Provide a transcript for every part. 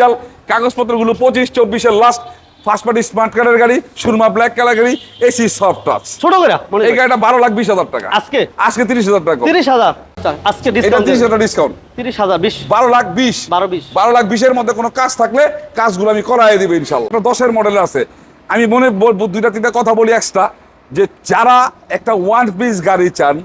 Real কাগজপত্রগুলো পঁচিশ চব্বিশের last first party smart কার্ডের গাড়ি সুরমা ব্ল্যাক কালার গাড়ি এসি সফট টাচ ছোট করে এই গাড়িটা বারো লাখ বিশ হাজার টাকা। আজকে? আজকে তিরিশ হাজার টাকা। তিরিশ হাজার। আজকে তিরিশ হাজার ডিসকাউন্ট তিরিশ হাজার বিশ। বারো লাখ বিশ। বারো বিশ। বারো লাখ বিশের মধ্যে কোনো কাজ থাকলে কাজগুলো আমি করাই দিব ইনশাল্লাহ। একটা দশের মডেল আছে। আমি মনে বলব দুইটা তিনটা কথা বলি এক্সট্রা যে যারা একটা ওয়ান পিস গাড়ি চান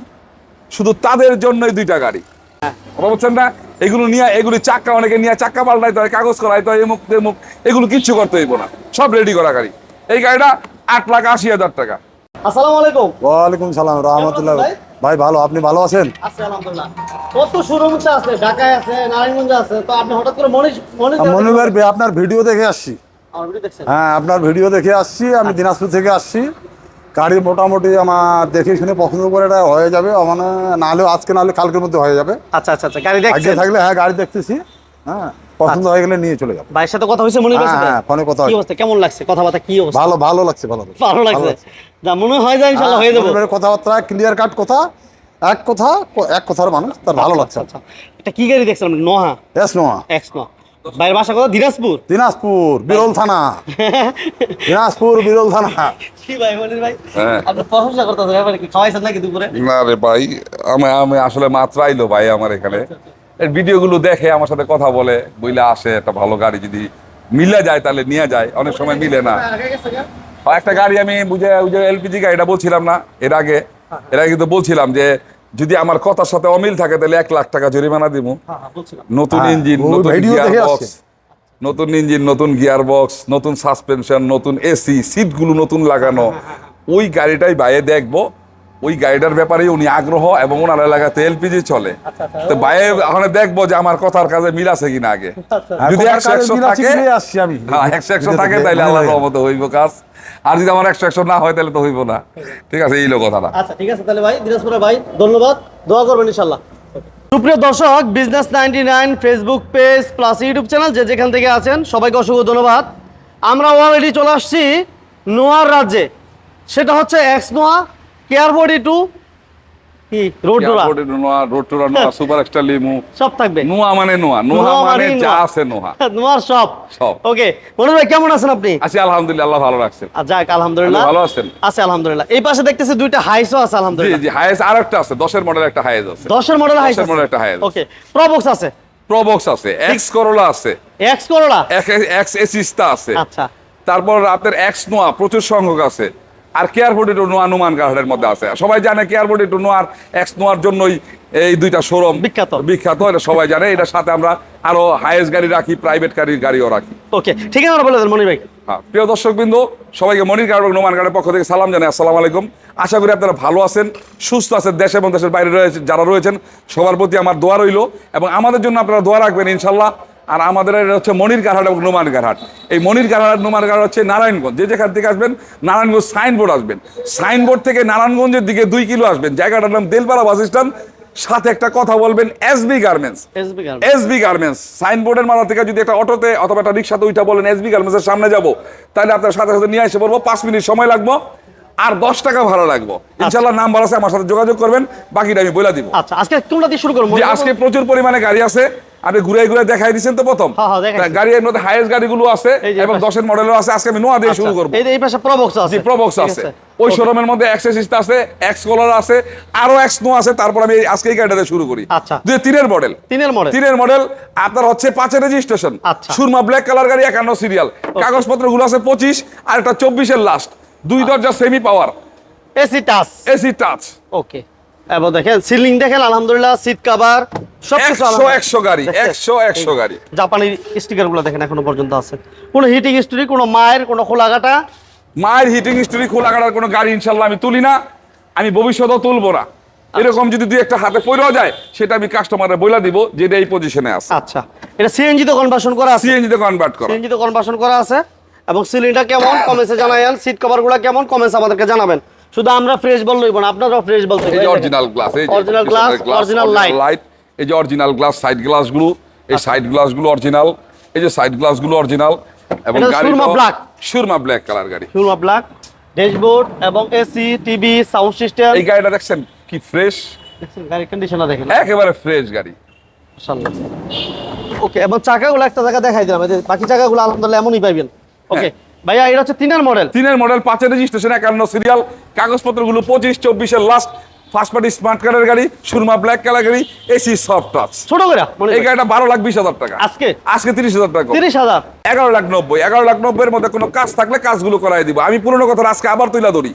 শুধু তাদের জন্যই দুইটা গাড়ি। কথা বলছেন না? এগুলো নিয়ে এগুলি চাক্কা অনেকে নিয়ে চাক্কা পাল্টাইতে হয় কাগজ করাইতে হয় এমুক তেমুক এগুলো কিচ্ছু করতে হইব না। সব রেডি করা গাড়ি। এই গাড়িটা আট লাখ আশি হাজার টাকা। আসসালামু আলাইকুম। ওয়ালাইকুম সালাম রহমতুল্লাহ। ভাই? ভালো আপনি ভালো আছেন? আলহামদুলিল্লাহ। কত শোরুমটা আছে? ঢাকায় আছে নারায়ণগঞ্জে আছে তো আপনি হঠাৎ করে মনে মনে আপনার ভিডিও দেখে আসছি। আমার ভিডিও দেখছেন? হ্যাঁ আপনার ভিডিও দেখে আসছি আমি দিনাজপুর থেকে আসছি। গাড়ি মোটামুটি আমার দেখে শুনে পছন্দ করে এটা হয়ে যাবে মানে নাহলেও আজকে নাহলে কালকের মধ্যে হয়ে যাবে। আচ্ছা আচ্ছা আচ্ছা গাড়ি আগে থাকলে হ্যাঁ গাড়ি দেখতেছি হ্যাঁ পছন্দ হয়ে গেলে নিয়ে চলে যাব। ভাইয়ের সাথে কথা হয়েছে মনে ভাইয়ের হ্যাঁ হ্যাঁ ফোনে কথা কি অবস্থা? কেমন লাগছে? কথাবার্তা কি অবস্থা? ভালো ভালো লাগছে ভালো ভালো লাগছে। যা মনে হয় যায় ইনশাআল্লাহ হয়ে যাব। মনির ভাইয়ের কথাবার্তা ক্লিয়ার কাট কথা এক কথা এক কথার মানুষ তার ভালো লাগছে। আচ্ছা এটা কি গাড়ি দেখছেন নোহা? এস নোয়া এক্স নোয়া ভাইয়ের বাসা কথা দিনাজপুর? দিনাজপুর বিরল থানা। দিনাজপুর বিরল থানা। কি ভাই মনির ভাই? হ্যাঁ। আপনি প্রশংসা করতেছেন কি খাওয়াইছেন নাকি দুপুরে? না রে ভাই আমি আমি আসলে মাত্র আইলো ভাই আমার এখানে। এর ভিডিওগুলো দেখে আমার সাথে কথা বলে বইলে আসে একটা ভালো গাড়ি যদি মিলে যায় তাহলে নিয়ে যায় অনেক সময় মিলে না। একটা গাড়ি আমি বুঝে ওই যে এলপিজি গাড়িটা বলছিলাম না এর আগে। এর আগে কিন্তু বলছিলাম যে যদি আমার কথার সাথে অমিল থাকে তাহলে এক লাখ টাকা জরিমানা দিব। হ্যাঁ হ্যাঁ নতুন হ্যাঁ, ইঞ্জিন নতুন গিয়ার বক্স নতুন ইঞ্জিন নতুন গিয়ার বক্স নতুন সাসপেনশন নতুন এসি সিটগুলো নতুন লাগানো। ওই গাড়িটাই বাইরে দেখব। ওই গাড়িটার ব্যাপারে উনি আগ্রহ এবং ওনার এলাকাতে এলপিজি চলে। আচ্ছা, আচ্ছা। তো বাইরে ওখানে দেখব যে আমার কথার কাজে মিল আছে কিনা আগে। যদি একশো একশো থাকে আমি। হ্যাঁ একশো একশো থাকে তাহলে আল্লাহ। রহমতে হইব কাজ। আর যদি আমার একশো একশো না হয় তাহলে তো হইব না। ঠিক আছে এই হলো কথাটা। আচ্ছা ঠিক আছে তাহলে ভাই দিনাজপুরের ভাই ধন্যবাদ। দোয়া করবেন ইনশাল্লাহ সুপ্রিয় দর্শক business ninety nine Facebook page plus YouTube channel যে যেখান থেকে আছেন সবাইকে অসংখ্য ধন্যবাদ। আমরা অলরেডি চলে আসছি নোয়ার রাজ্যে। সেটা হচ্ছে X Noah care body two কি? রোড ডোরা road two Noah super extra লিমু সব থাকবে। নোয়া মানে নোয়া নোয়া নোয়া মানে যা আছে নোয়া নোয়ার সব। সব। ওকে মনে ভাই কেমন আছেন আপনি? আছি আলহামদুলিল্লাহ আল্লাহ ভালো রাখছেন। যাক আলহামদুলিল্লাহ। ভালো আছেন? আছে আলহামদুলিল্লাহ। এই পাশে দেখতেছি দুইটা হাইসও আছে আলহামদুলিল্লাহ। জি হাইস আর একটা আছে দশের মডেল একটা হাইস আছে। মডেল হাইস model একটা ওকে প্রবক্স আছে? প্রবক্স আছে এক্স করোলা আছে। এক্স করোলা এক্স এসিস্তা আছে। আচ্ছা। তারপর আপনার এক্স নোয়া প্রচুর সংখ্যক আছে। আর কেয়ার ফোর্টি টু নোয়া নুমান গার্ডের মধ্যে আছে। সবাই জানে কেয়ার ফোর্টি টু নোয়ার এক্স নোয়ার জন্যই এই দুইটা শোরুম বিখ্যাত। বিখ্যাত এটা সবাই জানে। এটার সাথে আমরা আরও হাইয়েস্ট গাড়ি রাখি প্রাইভেট গাড়ির গাড়িও রাখি। ওকে ঠিক আছে বলে দেন মনি ভাই। হ্যাঁ প্রিয় দর্শক বিন্দু সবাইকে মনির কার্ড এবং নোমান গার্ডের পক্ষ থেকে সালাম জানাই। আসসালামু আলাইকুম। আশা করি আপনারা ভালো আছেন সুস্থ আছেন দেশে এবং দেশের বাইরে রয়েছে যারা রয়েছেন সবার প্রতি আমার দোয়া রইল। এবং আমাদের জন্য আপনারা দোয়া রাখবেন ইনশাল্লাহ। আর আমাদের এটা হচ্ছে মনির কারহাট এবং নোমান এই মনির কারহাট নোমান হচ্ছে নারায়ণগঞ্জ। যে যেখান থেকে আসবেন নারায়ণগঞ্জ সাইনবোর্ড আসবেন। সাইনবোর্ড থেকে নারায়ণগঞ্জের দিকে দুই কিলো আসবেন। জায়গাটার নাম দেলপাড়া বাস স্ট্যান্ড। সাথে একটা কথা বলবেন এসবি গার্মেন্টস। SB garments. সাইনবোর্ডের মাথা থেকে যদি একটা অটোতে অথবা একটা রিক্সাতে ওইটা বলেন এসবি গার্মেন্টসের সামনে যাব তাহলে আপনার সাথে সাথে নিয়ে এসে বলব পাঁচ মিনিট সময় লাগবো। আর দশ টাকা ভাড়া লাগবো। ইনশাল্লাহ নাম্বার আছে আমার সাথে যোগাযোগ করবেন বাকিটা আমি বলে দিব। আচ্ছা আজকে কোনটা দিয়ে শুরু করব আজকে প্রচুর পরিমাণে গাড়ি আছে আপনি ঘুরে ঘুরে দেখাই দিচ্ছেন তো প্রথম। হ্যাঁ, হ্যাঁ, মধ্যে হাইয়েস্ট গাড়িগুলো আছে এবং দশের মডেলও আছে আজকে আমি নোয়া দিয়ে শুরু করব। এই পাশে প্রবক্স আছে। প্রবক্স আছে। ওই শোরুমের মধ্যে এক্সেসিস্ট আছে এক্স কলার আছে আরও এক্স নো আছে তারপর আমি আজকে এই গাড়িটাতে শুরু করি। আচ্ছা। তিনের মডেল তিনের মডেল তিনের মডেল আপনার হচ্ছে পাঁচের রেজিস্ট্রেশন আচ্ছা। সুরমা ব্ল্যাক কালার গাড়ি একান্ন সিরিয়াল কাগজপত্রগুলো আছে পঁচিশ আর একটা চব্বিশের লাস্ট দুই দরজা semi power AC touch AC touch okay. এবার দেখেন সিলিং দেখেন আলহামদুলিল্লাহ সিট কভার একশো একশো গাড়ি একশো একশো গাড়ি। জাপানি স্টিকারগুলো দেখেন এখনও পর্যন্ত আছে। কোনো হিটিং স্টোরি কোনো মায়ের কোনো খোলাঘাটা মায়ের হিটিং স্টোরি খোলা কাটার কোনো গাড়ি ইনশাল্লাহ আমি তুলি না। আমি ভবিষ্যতেও তুলবো না। এরকম যদি দুই একটা হাতে পড়েও যায় সেটা আমি কাস্টমারে বলে দিব যে এটা এই পজিশনে আছে। আচ্ছা। এটা সিএনজি তে কনভার্সন করা আছে? সিএনজি তে কনভার্ট করা। সিএনজি তে কনভার্সন করা আছে? এবং সিলিংটা কেমন? কমেন্টসে জানাবেন সিট কভারগুলো কেমন? কমেন্টস আমাদেরকে জানাবেন। শুধু আমরা ফ্রেশ বল লইব না আপনারাও ফ্রেশ বলতে এই যে অরিজিনাল গ্লাস এই যে original glass original light light এই যে অরিজিনাল গ্লাস সাইড গ্লাসগুলো এই সাইড গ্লাসগুলো অরিজিনাল এই যে সাইড গ্লাসগুলো অরিজিনাল এবং গাড়ি সুরমা black। সুরমা ব্ল্যাক কালার গাড়ি। সুরমা ব্ল্যাক ড্যাশবোর্ড এবং এসি টিভি সাউন্ড সিস্টেম এই গাড়িটা দেখছেন কি ফ্রেশ গাড়ির কন্ডিশনটা দেখেন। একেবারে ফ্রেশ গাড়ি। মাশাআল্লাহ। ওকে এবং চাকাগুলো একটা জায়গা দেখাই দিলাম বাকি চাকাগুলো আলহামদুলিল্লাহ এমনই পাইবেন। ওকে ভাইয়া এটা হচ্ছে তিনের মডেল তিনের মডেল পাঁচের রেজিস্ট্রেশন একান্ন সিরিয়াল কাগজপত্রগুলো পঁচিশ চব্বিশের লাস্ট ফার্স্ট পার্টি স্মার্ট কার্ডের গাড়ি সুরমা ব্ল্যাক কালার গাড়ি এসি সফট টাচ ছোট করে মনে এই গাড়িটা বারো লাখ বিশ হাজার টাকা। আজকে? আজকে তিরিশ হাজার টাকা। তিরিশ হাজার? এগারো লাখ নব্বই। এগারো লাখ নব্বইয়ের মধ্যে কোনো কাজ থাকলে কাজগুলো করাই দিব। আমি পুরোনো কথা আজকে আবার তুলে ধরি।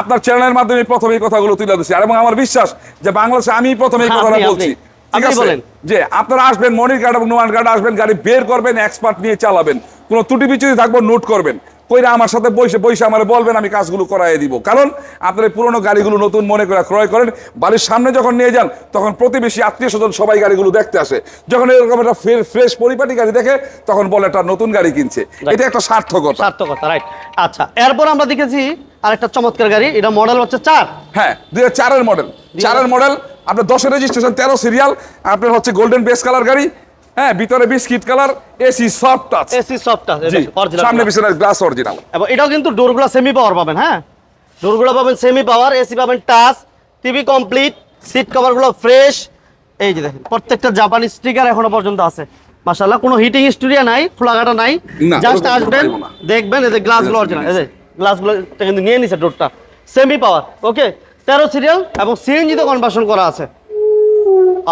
আপনার চ্যানেলের মাধ্যমে প্রথমে এই কথাগুলো তুলে দিচ্ছি আর এবং আমার বিশ্বাস যে বাংলাদেশে আমি প্রথমে এই হ্যাঁ, কথাটা বলছি। ঠিক আছে? যে আপনারা আসবেন মনির কার্ড এবং নোয়ান কার্ড আসবেন গাড়ি বের করবেন এক্সপার্ট নিয়ে চালাবেন। কোনো ত্রুটি বিচ্যুতি থাকব নোট করবেন। কইরা আমার সাথে বসে বসে আমার বলবেন আমি কাজগুলো করাই দিব। কারণ আপনার পুরনো গাড়িগুলো নতুন মনে করে ক্রয় করেন বাড়ির সামনে যখন নিয়ে যান তখন প্রতিবেশী আত্মীয় স্বজন সবাই গাড়িগুলো দেখতে আসে। যখন এরকম একটা ফ্রেশ পরিপাটি গাড়ি দেখে তখন বলে একটা নতুন গাড়ি কিনছে। এটা একটা সার্থকতা। সার্থকতা রাইট আচ্ছা এরপর আমরা দেখেছি আরেকটা চমৎকার গাড়ি এটা মডেল হচ্ছে চার। হ্যাঁ দুই হাজার চারের মডেল চারের মডেল আপনার দশের রেজিস্ট্রেশন তেরো সিরিয়াল আপনার হচ্ছে গোল্ডেন বেস কালার গাড়ি হ্যাঁ ভিতরে biscuit colour AC soft touch AC soft জি সামনে পিছনে গ্লাস অরিজিনাল এবং এটাও কিন্তু ডোরগুলো সেমি পাওয়ার পাবেন হ্যাঁ? ডোরগুলো পাবেন সেমি পাওয়ার এসি পাবেন টাচ টিভি কমপ্লিট সিট কভারগুলো ফ্রেশ এই যে দেখেন প্রত্যেকটা জাপানি স্টিকার এখনও পর্যন্ত আছে। মাশাআল্লাহ কোনো হিটিং স্টুডিও নাই খোলাঘাটা নাই। জাস্ট আসবেন দেখবেন এই যে গ্লাসগুলো অরিজিনাল এই যে গ্লাসগুলো কিন্তু নিয়ে নিছে ডোরটা সেমি পাওয়ার ওকে তেরো সিরিয়াল এবং সিএনজিতে কনভার্সন করা আছে।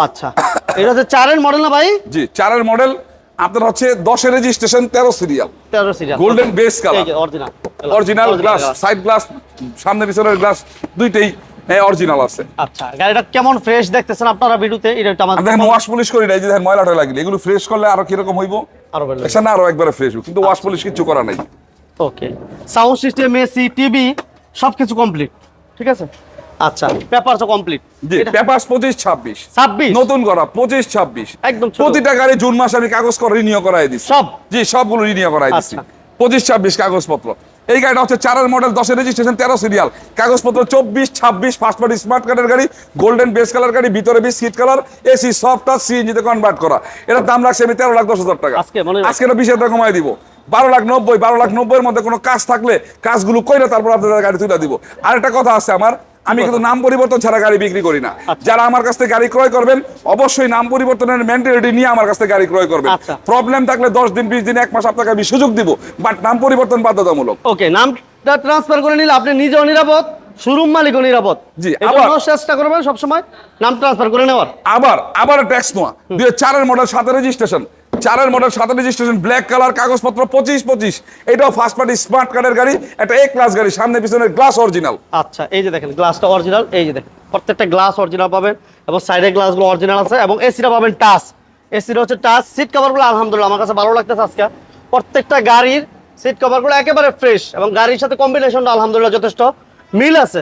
আচ্ছা। এটা হচ্ছে চারের মডেল না ভাই? জি চারের মডেল আপনার হচ্ছে দশের রেজিস্ট্রেশন তেরো সিরিয়াল তেরো serial golden base colour original original glass side glass সামনে পিছনের গ্লাস দুইটাই অরিজিনাল আছে। আচ্ছা গাড়িটা কেমন ফ্রেশ দেখতেছেন আপনারা ভিডিওতে? এটা দেখেন ওয়াশ পলিশ করি নাই যে দেখেন ময়লাটা লাগলে এগুলো ফ্রেশ করলে আরও কীরকম হইব? আরও ভালো না আরও একবারে ফ্রেশ কিন্তু ওয়াশ পলিশ কিছু করা নাই। Okay sound system AC TV সবকিছু কমপ্লিট ঠিক আছে? আচ্ছা পেপারসও কমপ্লিট জি পেপার পঁচিশ ছাব্বিশ। ছাব্বিশ? নতুন করা পঁচিশ ছাব্বিশ। একদম প্রতিটা গাড়ি জুন মাসে আমি কাগজ করে রিনিউ করাই দিচ্ছি সব? জি সবগুলো রিনিউ করাই দিচ্ছি আচ্ছা। পঁচিশ ছাব্বিশ কাগজপত্র। এই গাড়িটা হচ্ছে চারের মডেল দশের রেজিস্ট্রেশন তেরো সিরিয়াল কাগজপত্র চব্বিশ ছাব্বিশ ফার্স্ট পার্টি স্মার্ট কার্ডের গাড়ি গোল্ডেন বেস কালার গাড়ি ভিতরে biscuit colour AC soft touch সিএনজিতে কনভার্ট করা। এটার দাম রাখছে আমি তেরো লাখ দশ হাজার টাকা। আজকে মনে বিশ হাজার টাকা কমাই দিব। বারো লাখ নব্বই বারো লাখ নব্বইয়ের মধ্যে কোনো কাজ থাকলে কাজগুলো কইরে তারপর আপনাদের গাড়ি তুলে দিব। আরেকটা কথা আছে আমার আমি কিন্তু নাম পরিবর্তন ছাড়া গাড়ি বিক্রি করি না। আচ্ছা। যারা আমার কাছ থেকে গাড়ি ক্রয় করবেন অবশ্যই নাম পরিবর্তনের মেন্টালিটি নিয়ে আমার কাছ থেকে গাড়ি ক্রয় করবেন। আচ্ছা। প্রবলেম থাকলে দশ দিন বিশ দিন এক মাস আপনাকে আমি সুযোগ দিব বাট নাম পরিবর্তন বাধ্যতামূলক। ওকে নামটা ট্রান্সফার করে নিলে আপনি নিজেও নিরাপদ শোরুম মালিকও নিরাপদ। জি, আবার- চেষ্টা করবেন সবসময় নাম ট্রান্সফার করে নেওয়ার। আবার আবার ট্যাক্স নোয়া দুই চারের মডেল সাথে রেজিস্ট্রেশন চারের মডেল সাথে রেজিস্ট্রেশন ব্ল্যাক কালার কাগজপত্র, পঁচিশ পঁচিশ। এটাও ফার্স্ট পার্টি স্মার্ট কার্ডের গাড়ি একটা এ ক্লাস গাড়ি, সামনে পিছনের গ্লাস অরিজিনাল আচ্ছা এই যে দেখেন গ্লাসটা অরিজিনাল এই যে দেখেন, প্রত্যেকটা গ্লাস অরিজিনাল পাবেন এবং সাইডের গ্লাসগুলো অরিজিনাল আছে এবং এসিটা পাবেন টাচ এসিটা হচ্ছে টাচ সিট কভারগুলো আলহামদুলিল্লাহ আমার কাছে ভালো লাগতেছে আজকে। প্রত্যেকটা গাড়ির সিট কভারগুলো একেবারে ফ্রেশ এবং গাড়ির সাথে কম্বিনেশনটা আলহামদুলিল্লাহ যথেষ্ট মিল আছে,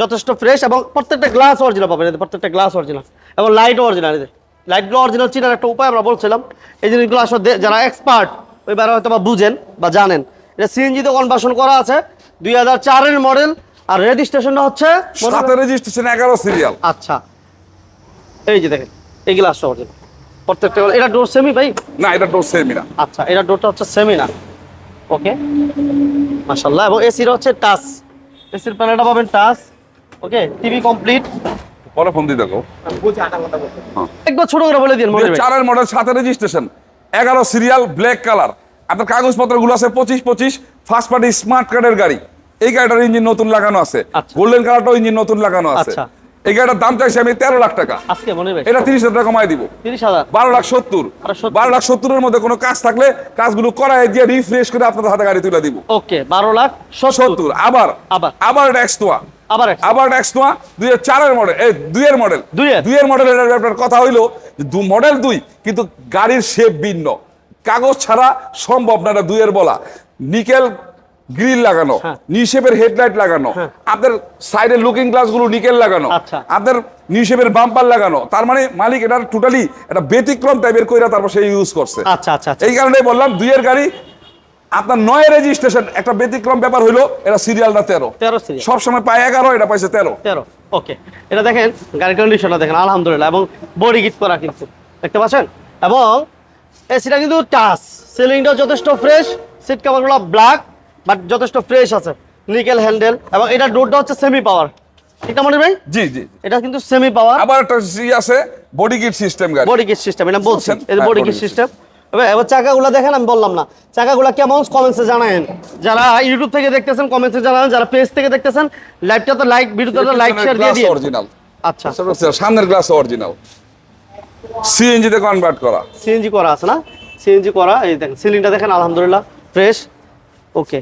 যথেষ্ট ফ্রেশ এবং প্রত্যেকটা গ্লাস অরিজিনাল পাবেন প্রত্যেকটা গ্লাস অরিজিনাল এবং লাইটও অরিজিনাল যে। লাইটগুলো অরিজিনাল চিনার একটা উপায় আমরা বলছিলাম। এই জিনিসগুলো আসলে যারা এক্সপার্ট ওইবার হয়তো বা বুঝেন বা জানেন। এটা সিএনজিতে কনভার্সন করা আছে দুই হাজার চারের মডেল আর রেজিস্ট্রেশনটা হচ্ছে সাথে রেজিস্ট্রেশন এগারো সিরিয়াল আচ্ছা। এই যে দেখেন এই গ্লাসটা অরিজিনাল প্রত্যেকটা এটা ডোর সেমি ভাই? না এটা ডোর সেমি না। আচ্ছা এটা ডোরটা হচ্ছে সেমি না। ওকে মাশাল্লাহ এবং এসির হচ্ছে টাচ। এসির প্যানেলটা পাবেন টাচ। ওকে টিভি কমপ্লিট পরে ফোন একবার ছোট করে বলে দিন চারের মডেল সাথে রেজিস্ট্রেশন এগারো সিরিয়াল ব্ল্যাক কালার আপনার কাগজপত্রগুলো আছে পঁচিশ পঁচিশ ফার্স্ট পার্টি স্মার্ট কার্ডের গাড়ি। এই গাড়িটার ইঞ্জিন নতুন লাগানো আছে। গোল্ডেন কালারটাও ইঞ্জিন নতুন লাগানো আছে। আচ্ছা। এই গাড়িটার দাম চাইছি আমি তেরো লাখ টাকা। এটা তিরিশ হাজার টাকা কমাই দিব। বারো লাখ সত্তর। বারো লাখ সত্তরের মধ্যে কোনো কাজ থাকলে কাজগুলো করাই দিয়ে রিফ্রেশ করে আপনাদের হাতে গাড়ি তুলে দিব। ওকে বারো লাখ সত্তর। আবার। আবার। এটা আবার আবার এটা এক্সটোয়া দুই চারের মডেল এই দুইয়ের মডেল দুইয়ের? দুইয়ের মডেলের আপনার কথা হইল দু মডেল দুই কিন্তু গাড়ির শেপ ভিন্ন। কাগজ ছাড়া সম্ভব না দুইয়ের বলা। নিকেল গ্রিল লাগানো হ্যাঁ। হেডলাইট লাগানো আপনার সাইডের লুকিং গ্লাসগুলো নিকেল লাগানো। আপনার নিউ শেপের বাম্পার লাগানো তার মানে মালিক এটা টোটালি একটা ব্যতিক্রম টাইপের কইরা তারপর সে ইউজ করছে। আচ্ছা আচ্ছা আচ্ছা। এই কারণে বললাম দুইয়ের গাড়ি আপনার নয় রেজিস্ট্রেশন একটা ব্যতিক্রম ব্যাপার হইল এটা সিরিয়াল না তেরো? তেরো সবসময় পায় এগারো এটা পাইছে তেরো। তেরো ওকে এটা দেখেন গাড়ির কন্ডিশনটা দেখেন আলহামদুলিল্লাহ এবং বডি গিট করা কিন্তু দেখতে পাচ্ছেন? এবং এসিটা কিন্তু টাচ সিলিংটাও যথেষ্ট ফ্রেশ সিট কাভারগুলো ব্ল্যাক বাট যথেষ্ট ফ্রেশ আছে নিকেল হ্যান্ডেল এবং এটা ডোরটা হচ্ছে সেমি পাওয়ার না মনে ভাই? জি জি। এটা কিন্তু সেমি পাওয়ার আবার একটা ই আছে বডি গিট সিস্টেম গাড়ি। বডি গিট সিস্টেম এটা বলছেন? এটা বডি kit সিস্টেম এবার চাকাগুলো দেখেন আমি বললাম না। চাকাগুলো কেমন? কমেন্টসে জানায়েন। যারা ইউটিউব থেকে দেখতেছেন কমেন্টসে জানান। যারা পেজ থেকে দেখতেছেন লাইভটা তো লাইক ভিডিওটা তো লাইক শেয়ার দিয়ে দিন অরিজিনাল আচ্ছা। সামনের গ্লাস অরিজিনাল সিএনজি তে কনভার্ট করা। সিএনজি করা আছে না? সিএনজি করা এই দেখেন সিলিংটা দেখেন আলহামদুলিল্লাহ ফ্রেশ ওকে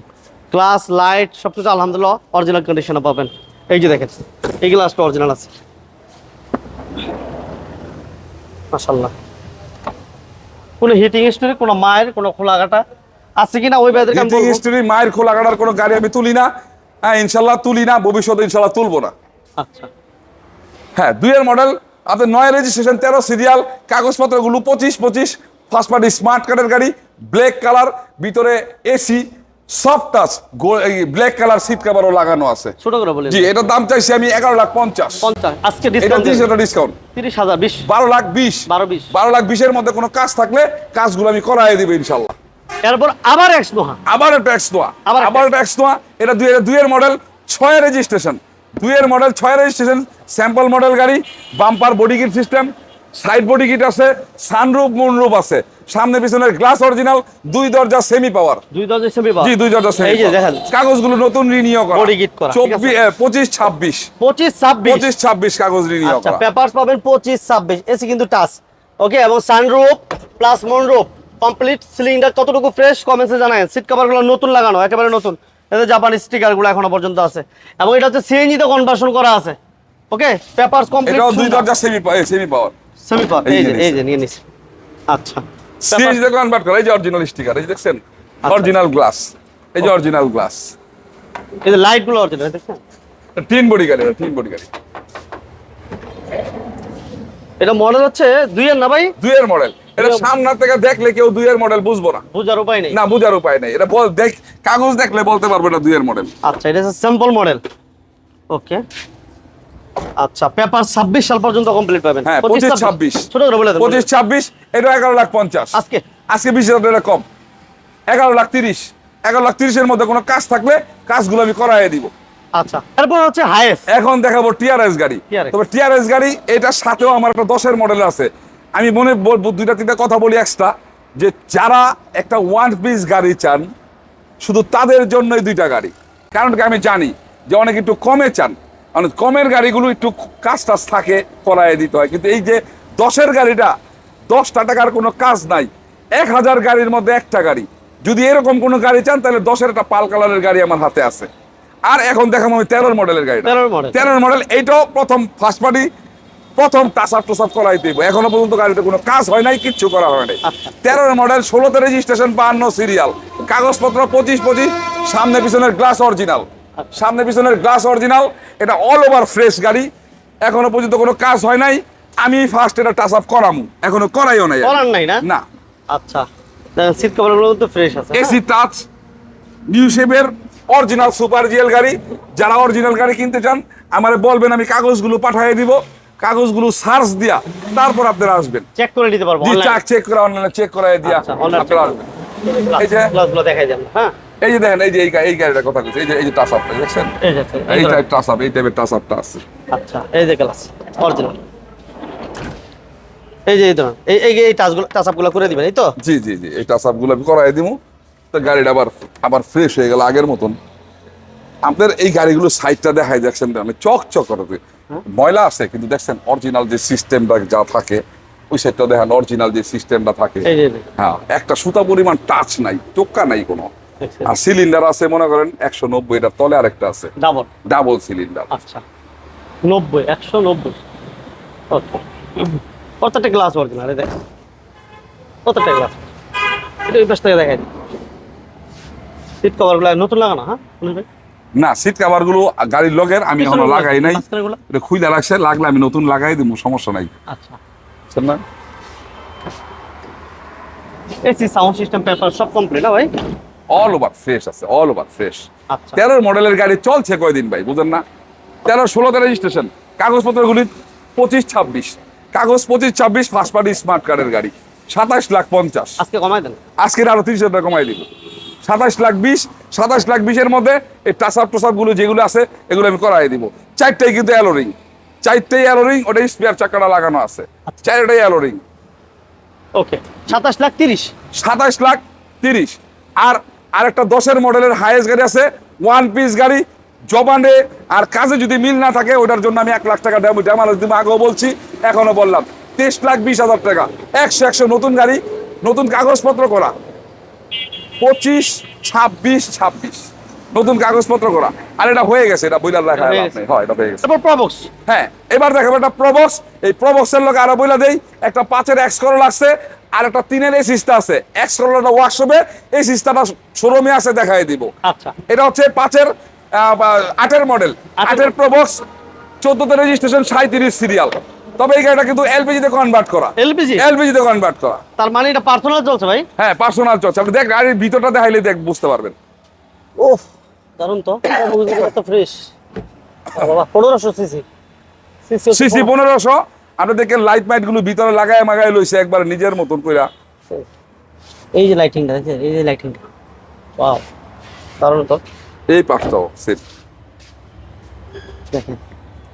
গ্লাস লাইট সব কিছু আলহামদুলিল্লাহ অরিজিনাল কন্ডিশনে পাবেন। এই যে দেখেন এই গ্লাসটা অরিজিনাল আছে। মাশাল্লাহ কোনো হিটিং হিস্টোরি কোনো মায়ের কোনো খোলাঘাটা আছে কিনা ওই আমি হিটিং বলব। মায়ের খোলাঘাটার কোনো গাড়ি আমি তুলি না। হ্যাঁ ইনশাল্লাহ তুলি না ভবিষ্যতে ইনশাল্লাহ তুলবো না। আচ্ছা। হ্যাঁ দুইয়ের মডেল আপনার নয় রেজিস্ট্রেশন তেরো সিরিয়াল কাগজপত্রগুলো পঁচিশ পঁচিশ ফার্স্ট পার্টি স্মার্ট কার্ডের গাড়ি ব্ল্যাক কালার ভিতরে AC soft touch black colour seat কাভারও লাগানো আছে। ছোট করে বলি জি এটার দাম চাইছি আমি এগারো লাখ পঞ্চাশ। পঞ্চাশ আজকে ডিসকাউন্ট তিরিশ হাজার ডিসকাউন্ট তিরিশ হাজার বিশ। বারো লাখ বিশ। বারো বিশ। বারো লাখ বিশের মধ্যে কোনো কাজ থাকলে কাজগুলো আমি করাই দিব ইনশাল্লাহ। এরপর আবার এক্স নোহা। আবার ট্যাক্স নোয়া আবার আবার ট্যাক্স নোয়া এটা দুই দুইয়ের মডেল ছয় রেজিস্ট্রেশন দুইয়ের মডেল ছয় রেজিস্ট্রেশন স্যাম্পল মডেল গাড়ি bumper body kit system side body kit আছে? সানরুফ মুনরুফ আছে। সামনে পিছনের গ্লাস অরিজিনাল দুই দরজা সেমি পাওয়ার দুই দশ সেমি পাওয়ার জি দুই দরজা সেমি এই যে দেখেন। কাগজগুলো নতুন রিনিউ করা। Body kit করা, ঠিক চব্বিশ পঁচিশ ছাব্বিশ। পঁচিশ ছাব্বিশ। পঁচিশ ছাব্বিশ কাগজ রিনিউ করা। আচ্ছা পেপারস পাবেন পঁচিশ ছাব্বিশ। এসি কিন্তু টাচ ওকে এবং সানরুফ প্লাস মনরুফ কমপ্লিট সিলিংটা কতটুকু ফ্রেশ কমেন্টসে জানায় সিট কভারগুলো নতুন লাগানো একেবারে নতুন। এতে জাপানি স্টিকারগুলো এখনও পর্যন্ত আছে। এবং এটা হচ্ছে সিএনজি তে কনভার্সন করা আছে। ওকে পেপারস কমপ্লিট এটাও দুই দরজা সেমি সেমি পাওয়ার এই যে যে এই যে নিয়ে নিছি। আচ্ছা। কনভার্ট করা এই যে অরিজিনাল স্টিকার এই দেখছেন? আচ্ছা। অরিজিনাল গ্লাস এই যে অরিজিনাল গ্লাস এই যে লাইটগুলো অরিজিনাল দেখছেন? তিন বডি গাড়ি এটা তিন বডি গাড়ি। এটা মডেল হচ্ছে না ভাই? মডেল এটা সামনে থেকে দেখলে কেউ দুইয়ের মডেল বুঝব না। বুঝার উপায় নেই। না বুঝার উপায় নেই। এটা বল দেখ কাগজ দেখলে বলতে পারবে না দুইয়ের মডেল আচ্ছা এটা স্যাম্পল মডেল ওকে আচ্ছা পেপার ছাব্বিশ সাল পর্যন্ত কমপ্লিট পাবেন। হ্যাঁ, 25, 26 ছোট করে বলে দেন পঁচিশ ছাব্বিশ এটা এগারো লাখ পঞ্চাশ। আজকে। আজকে বিশ হাজার টাকা কম। এগারো লাখ তিরিশ। এগারো লাখ তিরিশের মধ্যে কোনো কাজ থাকলে কাজগুলো আমি করাই দিব। আচ্ছা এরপর হচ্ছে হাইয়েস্ট এখন দেখাবো টিআরএস গাড়ি। তবে টিআরএস গাড়ি এটার সাথেও আমার একটা দশের মডেল আছে। আমি মনে দুইটা তিনটা কথা বলি এক্সট্রা যে যারা একটা ওয়ান পিস গাড়ি চান শুধু তাদের জন্যই দুইটা গাড়ি। কারণ কি আমি জানি যে অনেক একটু কমে চান। অনেক কমের গাড়িগুলো একটু কাজ টাজ থাকে করায় দিতে হয়। কিন্তু এই যে দশের গাড়িটা দশটা টাকার কোনো কাজ নাই। এক হাজার গাড়ির মধ্যে একটা গাড়ি। যদি এরকম কোনো গাড়ি চান তাহলে দশের একটা পাল কালারের গাড়ি আমার হাতে আছে। আর এখন দেখাবো আমি তেরোর মডেলের গাড়ি 13 তেরোর মডেল এইটাও প্রথম ফার্স্ট পার্টি প্রথম টাসাপ টোসাপ করাই দিব। এখনও পর্যন্ত গাড়িতে কোনো কাজ হয় নাই কিচ্ছু করা হয় নাই। আচ্ছা। তেরোর মডেল ষোলোতে রেজিস্ট্রেশন বাহান্ন সিরিয়াল কাগজপত্র পঁচিশ পঁচিশ সামনে পিছনের গ্লাস অরিজিনাল সামনে পিছনের গ্লাস অরিজিনাল এটা অল ওভার ফ্রেশ গাড়ি। এখনও পর্যন্ত কোনো কাজ হয় নাই। আমি ফার্স্ট এটা টাচ আপ করামু। এখনও করাইও নাই করার নাই না? না। আচ্ছা। সিট কভারগুলো কিন্তু ফ্রেশ আছে? এসি টাচ নিউ শেপের অরিজিনাল সুপার জিএল গাড়ি। যারা অরিজিনাল গাড়ি কিনতে চান আমারে বলবেন আমি কাগজগুলো পাঠিয়ে দিব। কাগজগুলো সার্চ দিয়া তারপর আপনারা আসবেন। চেক করে নিতে পারব অনলাইন চেক করে অনলাইনে চেক করাই দিয়া আচ্ছা, আপনারা আসবেন। এই যে- গ্লাসগুলো দেখাই যান হ্যাঁ। এই যে দেখেন এই যে এই গাড়িটার কথা বলছি এই যে এই যে টাচ আপটা দেখছেন? এই টাইপ টাচ আপ এই টাইপের টাচ আপটা আছে। আচ্ছা এই যে গ্লাস অরিজিনাল এই যে এই ধরুন এই এই এই টাচগুলো টাচ আপগুলো করে দিবেন এই তো? জি জি জি এই টাচ আপগুলো আমি করাই দিব তো গাড়িটা আবার আবার ফ্রেশ হয়ে গেল আগের মতন। আপনার এই গাড়িগুলো সাইডটা দেখাই দেখছেন আমি চক চক করে ময়লা আছে কিন্তু দেখছেন অরিজিনাল যে সিস্টেমটা যা থাকে ওই সাইডটা দেখেন অরিজিনাল যে সিস্টেমটা থাকে। হ্যাঁ একটা সুতা পরিমাণ টাচ নাই টোকা নাই কোনো। আর সিলিন্ডার আছে মনে করেন একশো নব্বই এটার তলে আরেকটা আছে। ডাবল ডাবল সিলিন্ডার আচ্ছা। নব্বই একশো নব্বই। কতটা গ্লাস অরিজিনাল দেখ। কতটা গ্লাস এটা ওই পাশ থেকে দেখাই সিট কভারগুলো নতুন লাগানো হ্যাঁ? না সিট কাভারগুলো গাড়ির লগের আমি এখনও লাগাই নাই? এটা খুইলা রাখছে লাগলে আমি নতুন লাগাই দিব সমস্যা নাই। আচ্ছা। না? এসি সাউন্ড সিস্টেম পেপার সব কমপ্লিট না ভাই? অল ওভার ফ্রেশ আছে অল ওভার ফ্রেশ তেরোর মডেলের গাড়ি চলছে কয়দিন ভাই বুঝেন না? তেরো ষোলোতে রেজিস্ট্রেশন কাগজপত্রগুলি পঁচিশ ছাব্বিশ। কাগজ পঁচিশ ছাব্বিশ ফার্স্ট পার্টি স্মার্ট কার্ডের গাড়ি সাতাশ লাখ পঞ্চাশ। আজকে কমাই দেন। আজকের আরও তিরিশ হাজার টাকা কমাই দিব। সাতাশ লাখ বিশ সাতাশ লাখ বিশের মধ্যে এই টাসাপ টোসাপগুলো যেগুলো আছে এগুলো আমি করাই দিব। চারটাই কিন্তু অ্যালোরিং চারটেই অ্যালোরিং ওটা স্পেয়ার চাকাটা লাগানো আছে। চারটাই অ্যালোরিং ওকে সাতাশ লাখ তিরিশ। সাতাশ লাখ তিরিশ। আর আরেকটা দশের মডেলের হাইয়েস্ট গাড়ি আছে ওয়ান পিস গাড়ি জবানে। আর কাজে যদি মিল না থাকে ওটার জন্য আমি এক লাখ টাকা ড্যাম ড্যামারেজ দিব আগেও বলছি এখনও বললাম। তেইশ লাখ বিশ হাজার টাকা। একশো একশো নতুন গাড়ি নতুন কাগজপত্র করা। পঁচিশ ছাব্বিশ ছাব্বিশ। নতুন কাগজপত্র করা। আর এটা হয়ে গেছে এটা বইলার রাখা হয়ে এটা হয়ে গেছে। তারপর প্রবক্স হ্যাঁ এবার দেখো একটা প্রবক্স এই প্রবক্সের লোক আরও বইলা দেই। একটা পাঁচের এক্স করল আছে আর একটা তিনের এই সিস্টা আছে। এক্স করলটা ওয়ার্কশপে এই সিস্টাটা শোরুমে আছে দেখাই দিব। আচ্ছা। এটা হচ্ছে পাঁচের আটের মডেল আটের- প্রবক্স চোদ্দতে রেজিস্ট্রেশন সাঁত্রিশ সিরিয়াল তবে এই গাড়িটা কিন্তু এলপিজিতে কনভার্ট করা। এলপিজি এলপিজিতে কনভার্ট করা। তার মানে এটা পার্সোনাল চলছে ভাই? হ্যাঁ পার্সোনাল চলছে। আপনি দেখ গাড়ির ভিতরটা দেখাইলে দেখ বুঝতে পারবেন। ওহ দারুণ তো। ফ্রেশ বাবা পনেরোশো সিসি। সিসি পনেরোশো আপনি দেখেন লাইট ভিতরে লাগায় মাগায় লইছে একবার নিজের মতন কইরা। এই যে লাইটিংটা এই যে লাইটিংটা ওয়াও দারুণ তো। এই পাঁচটাও সেম দেখেন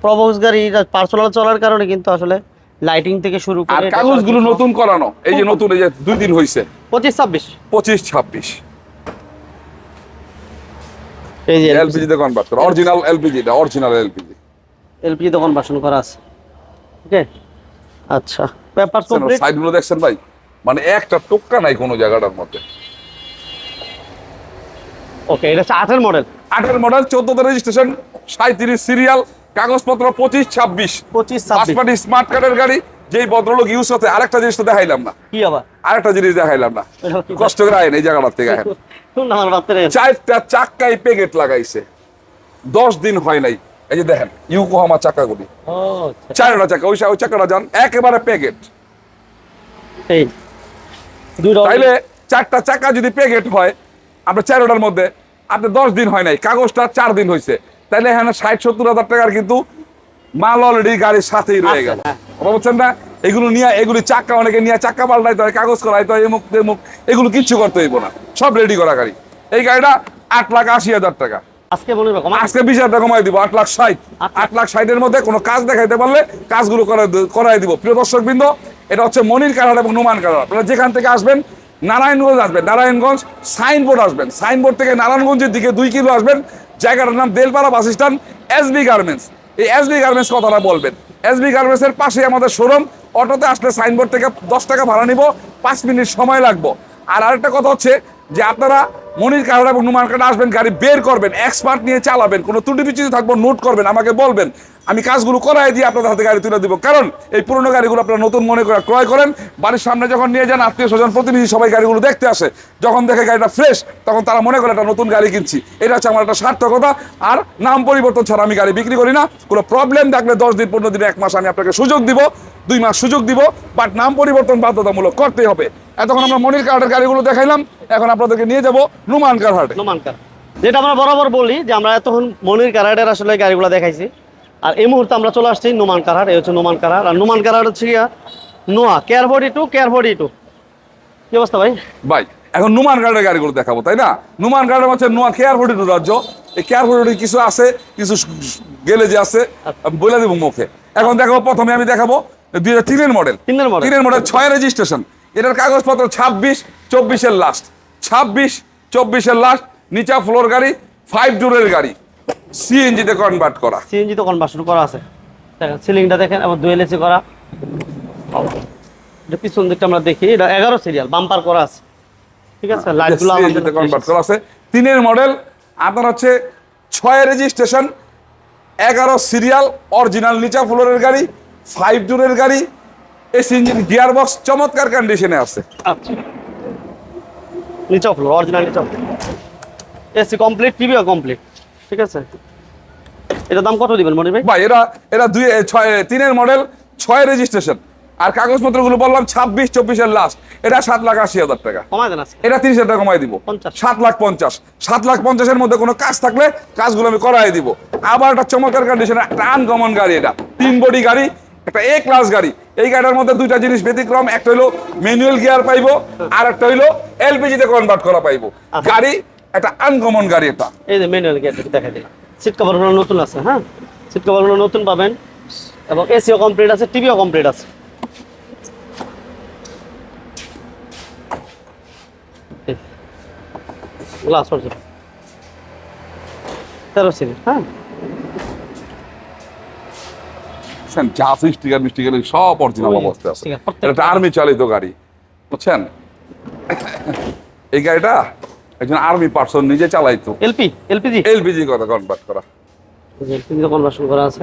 প্রবক্স গাড়ি পার্সোনাল চলার কারণে কিন্তু আসলে লাইটিং থেকে শুরু করে আর কাগজগুলো নতুন করানো এই যে নতুন এই যে দুই দিন হয়েছে পঁচিশ ছাব্বিশ। পঁচিশ ছাব্বিশ। এই যে এলপিজি তে কনভার্ট করা অরিজিনাল এলপিজি এটা অরিজিনাল এলপিজি। এলপিজি দোকান বাসন করা আছে। ওকে? আচ্ছা পেপার কমপ্লিট সাইড দেখছেন ভাই? মানে একটা টোক্কা নাই কোনো জায়গাটার মধ্যে। ওকে এটা হচ্ছে মডেল আটের মডেল চোদ্দতে রেজিস্ট্রেশন সাঁত্রিশ সিরিয়াল কাগজপত্র পঁচিশ ছাব্বিশ। পঁচিশ স্মার্ট কার্ডের গাড়ি যেই ভদ্রলোক ইউজ হতে আরেকটা জিনিস তো দেখাইলাম না। কি আবার? আরেকটা জিনিস দেখাইলাম না। কষ্ট করে আইন এই জায়গাটার থেকে আইন চারটা চাক্কায় পেগেট লাগাইছে। দশ দিন হয় নাই। এই যে দেখেন ইউকোহামা চাকাগুলি ও আচ্ছা। চারটা চাকা ওই ওই চাকাটা যান একেবারে রকম। তাইলে চারটা চাকা যদি প্যাকেট হয় আপনার চারোটার মধ্যে আপনি দশ দিন হয় নাই কাগজটা চার দিন হয়েছে তাইলে এখানে ষাট সত্তর হাজার টাকার কিন্তু মাল অলরেডি গাড়ির সাথেই রয়ে গেল। হ্যাঁ। কথা বলছেন না? এগুলো নিয়ে এগুলি চাক্কা অনেকে নিয়ে চাক্কা পাল্টাইতে হয় কাগজ করাইতে হয় এমুক তেমুক এগুলো কিচ্ছু করতে হইব না। সব রেডি করা গাড়ি। এই গাড়িটা আট লাখ আশি হাজার টাকা। আজকে আজকে বিশ হাজার টাকা কমাই দিব আট লাখ ষাট। আট লাখ ষাটের মধ্যে কোনো কাজ দেখাইতে পারলে কাজগুলো করাই দিব। প্রিয় দর্শক বৃন্দ এটা হচ্ছে মনির কারার এবং নুমান কারার আপনারা যেখান থেকে আসবেন নারায়ণগঞ্জ আসবেন। নারায়ণগঞ্জ সাইনবোর্ড আসবেন। সাইনবোর্ড থেকে নারায়ণগঞ্জের দিকে দুই কিলো আসবেন। জায়গাটার নাম Delpara bus stand SB garments. এই এসবি গার্মেন্টস কথাটা বলবেন। এসবি গার্মেন্টসের পাশে আমাদের শোরুম অটোতে আসলে সাইনবোর্ড থেকে দশ টাকা ভাড়া নিব, পাঁচ মিনিট সময় লাগবো। আর আরেকটা কথা হচ্ছে যে আপনারা মনির কারণ এবং নুমান কারণ আসবেন, গাড়ি বের করবেন এক্সপার্ট নিয়ে চালাবেন, কোনো ত্রুটি বিচ্যুতি থাকব নোট করবেন, আমাকে বলবেন। আমি কাজগুলো করাই দিয়ে আপনাদের হাতে গাড়ি তুলে দিব। কারণ এই পুরনো গাড়িগুলো আপনারা নতুন মনে করে ক্রয় করেন, বাড়ির সামনে যখন নিয়ে যান, আত্মীয় স্বজন প্রতিনিধি সবাই গাড়িগুলো দেখতে আসে। যখন দেখে গাড়িটা ফ্রেশ তখন তারা মনে করে একটা নতুন গাড়ি কিনছি। এটা হচ্ছে আমার একটা সার্থকতা। আর নাম পরিবর্তন ছাড়া আমি গাড়ি বিক্রি করি না। কোনো প্রবলেম থাকলে দশ দিন, পনেরো দিন, এক মাস আমি আপনাকে সুযোগ দিব, দুই মাস সুযোগ দিব। বাট নাম পরিবর্তন বাধ্যতামূলক করতেই হবে। এতক্ষণ আমরা মনির কার্ডের গাড়িগুলো দেখাইলাম। এখন আপনাদেরকে নিয়ে যাব নুমান কার হাটে। যেটা আমরা বরাবর বলি যে আমরা এতক্ষণ মনির কারাটের আসলে গাড়িগুলো দেখাইছি। আর এই মুহূর্তে আমরা চলে আসছি নোমান কারহাট এই হচ্ছে নোমান কারহাট আর নোমান কারহাট হচ্ছে গিয়া Noah care body two care body two কি অবস্থা ভাই? ভাই এখন নুমান গার্ডের গাড়িগুলো দেখাবো তাই না? নুমান গার্ডের হচ্ছে নোয়া কেয়ার ফোর্টি রাজ্য। এই কেয়ার ফোর্টি কিছু আছে কিছু গেলে যে আছে আমি বলে দেবো মুখে। এখন দেখাবো প্রথমে আমি দেখাবো দুই হাজার তিনের মডেল তিনের model। তিনের মডেল ছয় রেজিস্ট্রেশন এটার কাগজপত্র ছাব্বিশ চব্বিশের লাস্ট ছাব্বিশ চব্বিশের লাস্ট নিচা ফ্লোর গাড়ি ফাইভ ডোরের গাড়ি। সিএনজিতে কনভার্ট করা। সিএনজি তো কনভার্সন করা আছে। দেখেন সিলিংটা দেখেন আবার দুয়েল এসি করা। এটা পিছন দিকটা আমরা দেখি এটা এগারো সিরিয়াল বাম্পার করা আছে। ঠিক আছে? লাইটগুলো সিএনজিতে কনভার্ট করা আছে। তিনের মডেল আপনার হচ্ছে ছয় রেজিস্ট্রেশন এগারো সিরিয়াল অরিজিনাল নিচা ফ্লোরের গাড়ি ফাইভ ডোরের গাড়ি এসি ইঞ্জিন গিয়ার বক্স চমৎকার কন্ডিশনে আছে। আচ্ছা। নিচে ফ্লোর অরিজিনাল নিচে এসি কমপ্লিট টিভিও কমপ্লিট ঠিক আছে? এটা দাম কত দিবেন মনির ভাই? ভাই এরা এরা দুই ছয় তিনের মডেল ছয় রেজিস্ট্রেশন আর কাগজপত্রগুলো বললাম ছাব্বিশ চব্বিশের লাস্ট এটা সাত লাখ আশি হাজার টাকা। কমায় দেন আজকে। এটা তিরিশ হাজার টাকা কমাই দিব। সাত লাখ পঞ্চাশ। সাত লাখ পঞ্চাশের মধ্যে কোনো কাজ থাকলে কাজগুলো আমি করাই দিব। আবার একটা চমৎকার কন্ডিশন একটা আনকমন গাড়ি এটা। তিন বডি গাড়ি একটা এ ক্লাস গাড়ি। এই গাড়ির মধ্যে দুইটা জিনিস ব্যতিক্রম একটা হলো ম্যানুয়াল গিয়ার পাইবো আর একটা হইল এলপিজিতে কনভার্ট করা পাইবো। আচ্ছা। গাড়ি একটা আনকমন গাড়ি এটা। এই যে ম্যানুয়াল গেট দেখা দিলাম। সিট কভারগুলো নতুন আছে হ্যাঁ? সিট কভারগুলো নতুন পাবেন এবং এসিও কমপ্লিট আছে টিভিও কমপ্লিট আছে। গ্লাস অরিজিনাল তেরো সিরিজ হ্যাঁ? বুঝছেন? যা স্টিকার মিস্টিকার সব অরিজিনাল ওই, অবস্থায় আছে। এটা আর্মি চালিত গাড়ি। বুঝছেন? এই গাড়িটা একজন আর্মি পার্সন নিজে চালাইতো। LP LPG? এলপিজি কথা কনভার্ট করা। এলপিজি কনভার্সন করা আছে।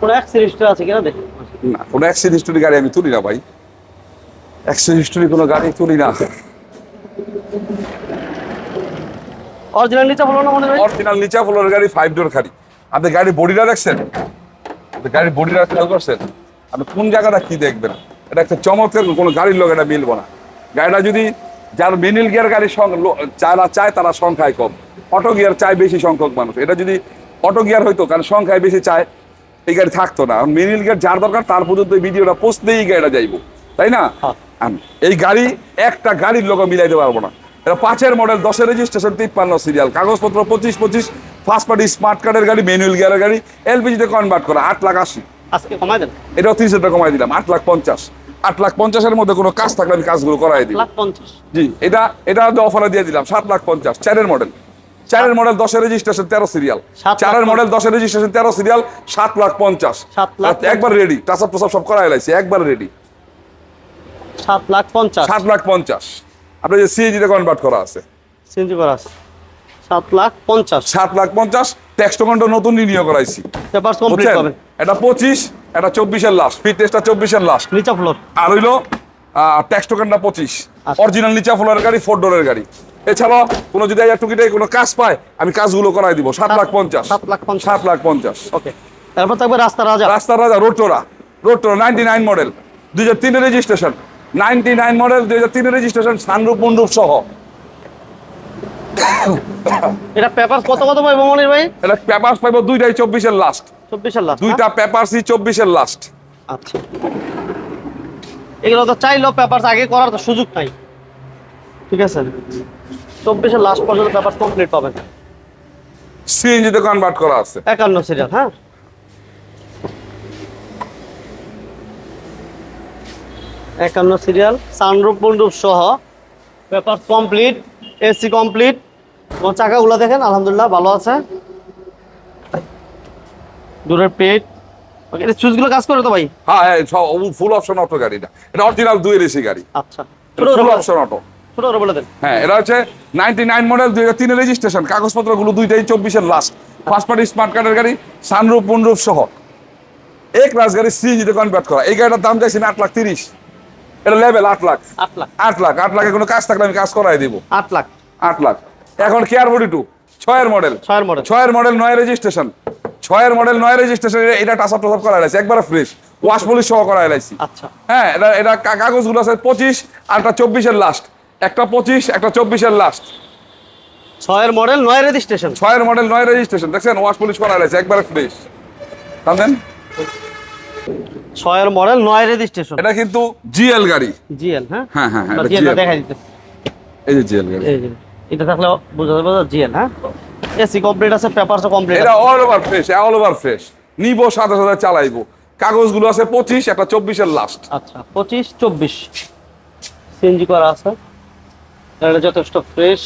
কোনো এক আছে কিনা দেখুন না কোনো অ্যাক্সিড হিস্টোরি গাড়ি আমি তুলি না ভাই। অ্যাক্সিড হিস্টোরি কোনো গাড়ি তুলি না। অরিজিনাল নিচা বলো না মনে হয়? অরিজিনাল নিচা ফ্লোরের গাড়ি ফাইভ ডোর গাড়ি আপনি গাড়ি বডিটা দেখছেন? আপনি গাড়ির বডিটা খেয়াল করছেন? আপনি কোন জায়গাটা কি দেখবেন? এটা একটা চমৎকার কোনো গাড়ির লোক এটা মিলবো না। গাড়িটা যদি যার মিনিল গিয়ার গাড়ির যারা চায় তারা সংখ্যায় কম। অটো গিয়ার চায় বেশি সংখ্যক মানুষ। এটা যদি অটো গিয়ার হইতো কারণ সংখ্যায় বেশি চায় এই গাড়ি থাকতো না। মিনিল গিয়ার যার দরকার তার পর্যন্ত এই ভিডিওটা এই গাড়িটা যাইবো। তাই না? হ্যাঁ। এই গাড়ি একটা গাড়ির লোক মিলাইতে পারব না। এটা পাঁচের মডেল দশের রেজিস্ট্রেশন তিপ্পান্ন সিরিয়াল কাগজপত্র পঁচিশ পঁচিশ। ফার্স্ট পার্টি স্মার্ট কার্ডের গাড়ি ম্যানুয়াল গিয়ারের গাড়ি। এলপিজিতে কনভার্ট করা আট লাখ আশি। আজকে কমাই দেন? এটাও তিরিশ টাকা কমাই দিলাম আট লাখ পঞ্চাশ। আট লাখ পঞ্চাশের মধ্যে কোনো কাজ থাকলে আমি কাজগুলো করাই দিই জি এটা এটা অফারে দিয়ে দিলাম সাত লাখ পঞ্চাশ চারের মডেল চারের মডেল দশের রেজিস্ট্রেশন তেরো সিরিয়াল চারের মডেল দশের রেজিস্ট্রেশন তেরো সিরিয়াল সাত লাখ পঞ্চাশ। একবার রেডি টাসাপ টাসাপ সব করাই এলাইছি একবার রেডি সাত লাখ পঞ্চাশ। সাত লাখ পঞ্চাশ। আপনার যে সিএনজিতে কনভার্ট করা আছে। সিএনজি করা আছে। সাত লাখ পঞ্চাশ। সাত লাখ পঞ্চাশ ট্যাক্স নতুন রিনিউ করাইছি। এটা পঁচিশ এটা চব্বিশের লাস্ট ফিটনেসটা চব্বিশের লাস্ট নিচা ফ্লোর আর হইল ট্যাক্স টোকেনটা পঁচিশ। আচ্ছা। অরিজিনাল নিচা ফ্লোরের গাড়ি ফোর ডোরের গাড়ি। এছাড়াও কোনো যদি টুকিটাই কোনো কাজ পায় আমি কাজগুলো করাই দিব সাত লাখ পঞ্চাশ। সাত লাখ পঞ্চাশ। সাত লাখ পঞ্চাশ। ওকে তারপর থাকবে রাস্তা রাজা। রাস্তার রাজা রোটোরা রোটোরা নাইনটি নাইন মডেল দুই হাজার তিনের রেজিস্ট্রেশন নাইনটি নাইন মডেল দুই হাজার তিনের রেজিস্ট্রেশন সানরূপ মন্ডুপ সহ। এটা পেপার কত কত পাইবো মনির ভাই? এটা পেপার্স পাইব দুইটাই চব্বিশের লাস্ট চব্বিশের লাখ দুইটা পেপারসই চব্বিশের লাস্ট আচ্ছা। এগুলো তো চাইলেও পেপার আগে করার তো সুযোগ নাই। ঠিক আছে? চব্বিশের লাস্ট পর্যন্ত পেপার কমপ্লিট পাবেন। সিএনজিতে কনভার্ট করা আছে। একান্ন সিরিয়াল হ্যাঁ? একান্ন সিরিয়াল সানরূপ মন্ডুপ সহ পেপার কমপ্লিট এসি কমপ্লিট এবং চাকাগুলো দেখেন আলহামদুলিল্লাহ ভালো আছে। দূরের পেট। ওকে এটা সুইচগুলো কাজ করে তো ভাই? হ্যাঁ হ্যাঁ ফুল অপশন অটো গাড়িটা এটা অরিজিনাল দুই এসি গাড়ি। আচ্ছা। ফুল অপশন অটো ছোট। বলে দেন। হ্যাঁ এটা হচ্ছে নাইনটি নাইন মডেল দুই হাজার তিনের রেজিস্ট্রেশন কাগজপত্রগুলো দুইটাই চব্বিশের লাস্ট ফার্স্ট পার্টি স্মার্ট কার্ডের গাড়ি সানরূপ পুনরূপ সহ। এক রাজ গাড়ি সিএনজিতে কনভার্ট করা। এই গাড়িটার দাম আট লাখ তিরিশ। এটা লেভেল আট লাখ। আট লাখ। আট লাখ। আট লাখে কোনো কাজ থাকলে আমি কাজ করাই দিব। আট লাখ। আট লাখ। এখন কেয়ার বডি টু ছয়ের মডেল ছয়ের মডেল ছয়ের মডেল নয় রেজিস্ট্রেশন ছয়ের মডেল নয় রেজিস্ট্রেশন এটা টাসাপ টাসাপ করা এলাইছি একবার ফ্রেশ ওয়াশ পলিশ সহ করা এলাইছি আচ্ছা। হ্যাঁ এটা এটা কাগজগুলো আছে পঁচিশ আর একটা চব্বিশের লাস্ট একটা পঁচিশ একটা চব্বিশের লাস্ট ছয়ের মডেল নয় রেজিস্ট্রেশন ছয়ের মডেল নয় রেজিস্ট্রেশন দেখছেন? ওয়াশ পলিশ করা আছে একবার ফ্রেশ জানেন ছয়ের মডেল নয় রেজিস্ট্রেশন এটা কিন্তু জিএল গাড়ি। জিএল হ্যাঁ? হ্যাঁ, হ্যাঁ, এটা দেখাই দিতে। এই যে জিএল গাড়ি। এই যে এটা থাকলে বোঝা যাবে জিএল হ্যাঁ? এসি কমপ্লিট আছে পেপারসও কমপ্লিট এটা all over fresh all over fresh নিবো সাথে সাথে চালাইবো। কাগজগুলো আছে পঁচিশ একটা চব্বিশের লাস্ট আচ্ছা পঁচিশ চব্বিশ। সিএনজি করা আছে। এটা যথেষ্ট fresh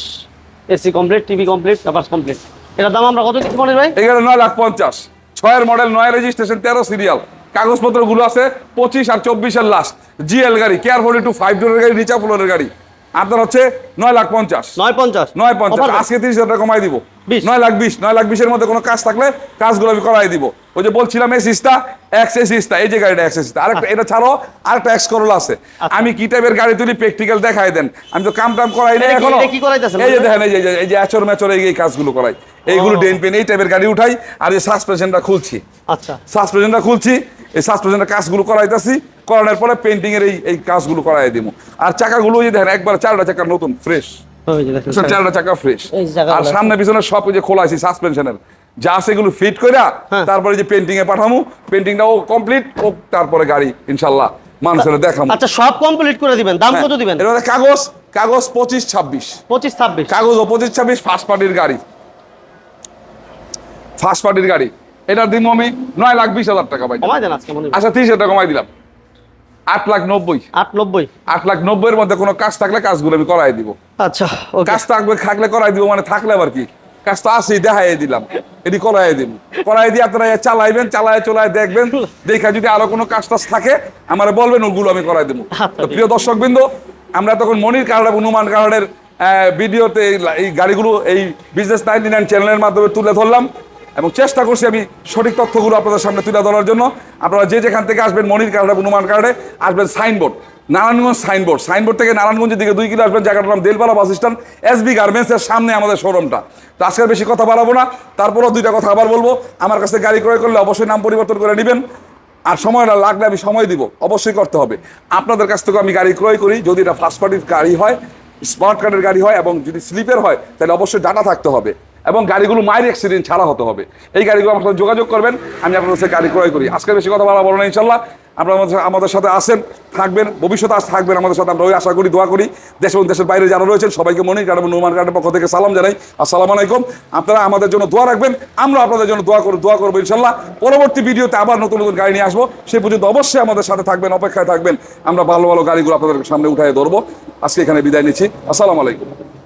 AC complete TV complete papers complete এটার দাম আমরা কত কিছু মনে ভাই? এখানে নয় লাখ পঞ্চাশ। ছয়ের মডেল নয় রেজিস্ট্রেশন তেরো সিরিয়াল কাগজপত্রগুলো আছে পঁচিশ আর চব্বিশের লাস্ট জিএল গাড়ি কেয়ার ফোর্টি টু ফাইভ ডোরের গাড়ি নিচা ফ্লোরের গাড়ি। আপনার হচ্ছে নয় লাখ পঞ্চাশ। নয় পঞ্চাশ। নয় পঞ্চাশ। আজকে তিরিশ হাজার টাকা কমাই দিব। নয় লাখ বিশ। নয় লাখ বিশের মধ্যে কোনো কাজ থাকলে কাজগুলো আমি করাই দিব। ওই যে বলছিলাম এই সিস্টা এক্স এই সিস্টা এই যে গাড়িটা এক্স সিস্টা আরেকটা এটা ছাড়াও আরেকটা এক্স করোলা আছে। আচ্ছা। আমি কি টাইপের গাড়ি তুলি? প্র্যাকটিক্যাল দেখাই দেন। আমি তো কাম টাম করাই কি- এখনও? এই যে দেখেন এই যে এই যে আচর ম্যাচর এই কাজগুলো করাই। এইগুলো ডেন পেন এই টাইপের গাড়ি উঠাই আর এই সাসপেনশনটা খুলছি। আচ্ছা। সাসপেনশনটা খুলছি। এই সাসপেনশনের কাজগুলো করাইতেছি করানোর পরে পেন্টিং এর এই এই কাজগুলো করাই দিব আর চাকাগুলো যে দেখেন একবার চারটা চাকা নতুন ফ্রেশ চারটা চাকা ফ্রেশ আর সামনে পিছনে সব যে খোলা আছে সাসপেনশনের যা আছে এগুলো ফিট কইরা হ্যাঁ। তারপরে যে পেন্টিং এ পাঠামু পেন্টিংটা ও কমপ্লিট ও তারপরে গাড়ি ইনশাল্লাহ মানুষের দেখামু। আচ্ছা সব কমপ্লিট করে দিবেন দাম কত দিবেন? এর মধ্যে কাগজ কাগজ পঁচিশ ছাব্বিশ। পঁচিশ ছাব্বিশ। কাগজ ও পঁচিশ ছাব্বিশ ফার্স্ট পার্টির গাড়ি। ফার্স্ট পার্টির গাড়ি। এটা দিব আমি নয় লাখ বিশ হাজার টাকা ভাই কমাই দেন আজকে আচ্ছা তিরিশ হাজার টাকা কমাই দিলাম। আট লাখ নব্বই। আট নব্বই। আট লাখ নব্বইয়ের মধ্যে কোনো কাজ থাকলে কাজগুলো আমি করাই দিব। আচ্ছা কাজ থাকবে থাকলে করাই দিব মানে থাকলে আবার কি? কাজ তো আছেই দেখাই দিলাম। এটি করাই দিব। করাই দিয়ে আপনারা চালাইবেন চালায় চলায় দেখবেন। দেখা যদি আরও কোনো কাজ টাজ থাকে আমার বলবেন ওগুলো আমি করাই দেবো। আচ্ছা, তো প্রিয় দর্শক বিন্দু আমরা তখন মনির কার্ড এবং নুমান কার্ডের ভিডিওতে এই এই গাড়িগুলো এই বিজনেস নাইনটি নাইন চ্যানেলের মাধ্যমে তুলে ধরলাম। এবং চেষ্টা করছি আমি সঠিক তথ্যগুলো আপনাদের সামনে তুলে ধরার জন্য। আপনারা যে যেখান থেকে আসবেন, মনির কার্ড এবং নুমান কার্ডে, আসবেন সাইনবোর্ড, নারায়ণগঞ্জ সাইনবোর্ড। সাইনবোর্ড থেকে নারায়ণগঞ্জের দিকে দুই কিলো আসবেন, জায়গাটার নাম দেলপালা বাস স্ট্যান্ড, এসবি গার্মেন্টসের সামনে আমাদের শোরুমটা। তো আজকের বেশি কথা বাড়াবো না, তারপরও দুইটা কথা আবার বলব। আমার কাছে গাড়ি ক্রয় করলে অবশ্যই নাম পরিবর্তন করে নেবেন। আর সময়টা লাগলে আমি সময় দিব, অবশ্যই করতে হবে। আপনাদের কাছ থেকে আমি গাড়ি ক্রয় করি, যদি এটা ফার্স্ট পার্টির গাড়ি হয় স্মার্ট কার্ডের গাড়ি হয় এবং যদি স্লিপের হয়, তাহলে অবশ্যই ডাটা থাকতে হবে। এবং গাড়িগুলো মায়ের অ্যাক্সিডেন্ট ছাড়া হতে হবে। এই গাড়িগুলো আমার সাথে যোগাযোগ করবেন, আমি আপনাদের সাথে গাড়ি ক্রয় করি। আজকে বেশি কথা বলা বলো না, ইনশাল্লাহ। আপনারা আমাদের সাথে- আসেন, থাকবেন, ভবিষ্যতে আস থাকবেন আমাদের সাথে। আমরা ওই আশা করি, দোয়া করি, দেশ এবং দেশের বাইরে যারা রয়েছেন, সবাইকে মনির কার্ড এবং নুমান কার্ডের পক্ষ থেকে সালাম জানাই। আসসালামু আলাইকুম। আপনারা আমাদের জন্য দোয়া রাখবেন, আমরা আপনাদের জন্য দোয়া করব দোয়া করব, ইনশাল্লাহ। পরবর্তী ভিডিওতে আবার নতুন নতুন গাড়ি নিয়ে আসব। সে পর্যন্ত অবশ্যই আমাদের সাথে থাকবেন, অপেক্ষায় থাকবেন। আমরা ভালো ভালো গাড়িগুলো আপনাদের সামনে উঠায় ধরবো। আজকে এখানে বিদায় নিচ্ছি। আসসালামু আলাইকুম।